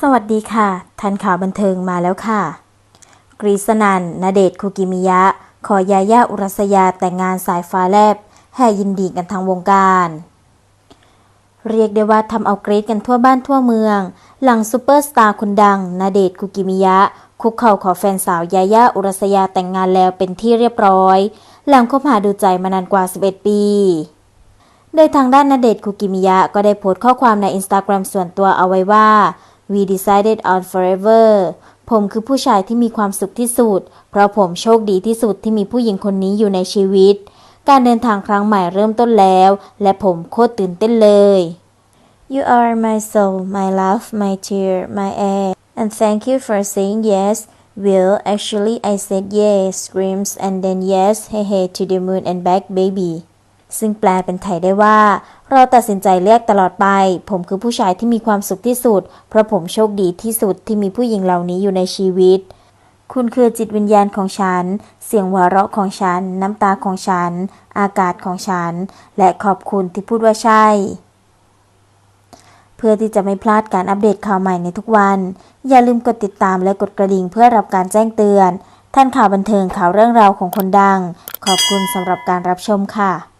สวัสดีค่ะ ทันข่าวบันเทิงมาแล้วค่ะ กรีซนันนาเดชคุกิมิยะ ขอยาย่าอุรัสยาแต่งงานสายฟ้าแลบแห่ยินดีกันทางวงการ เรียกได้ว่าทำเอากรีดกันทั่วบ้านทั่วเมือง หลังซูเปอร์สตาร์คนดังนาเดชคุกิมิยะ คุกเข่าขอแฟนสาวยาย่าอุรัสยาแต่งงานแล้วเป็นที่เรียบร้อย หลังคบหาดูใจมานานกว่า 11 ปีโดยทางด้านนาเดชคุกิมิยะก็ได้โพสต์ข้อความในอินสตาแกรมส่วนตัวเอาไว้ว่า we decided on forever ผมคือผู้ชายที่มีความสุขที่สุด เพราะผมโชคดีที่สุดที่มีผู้หญิงคนนี้อยู่ในชีวิต การเดินทางครั้งใหม่เริ่มต้นแล้ว และผมโคตรตื่นเต้นเลย You are my soul, my love, my tear, my air, and thank you for saying yes. Well, actually, I said yes, screams, and then yes, hey hey to the moon and back, baby. ซึ่งแปลเป็นไทยได้ว่า เราตัดสินใจเลือกตลอดไป ผมคือผู้ชายที่มีความสุขที่สุด เพราะผมโชคดีที่สุดที่มีผู้หญิงเหล่านี้อยู่ในชีวิต คุณคือจิตวิญญาณของฉัน เสียงหัวเราะของฉัน น้ำตาของฉัน อากาศของฉัน และขอบคุณที่พูดว่าใช่ เพื่อที่จะไม่พลาดการอัปเดตข่าวใหม่ในทุกวัน อย่าลืมกดติดตามและกดกระดิ่งเพื่อรับการแจ้งเตือนท่านข่าวบันเทิงข่าวเรื่องราวของคนดัง ขอบคุณสำหรับการรับชมค่ะ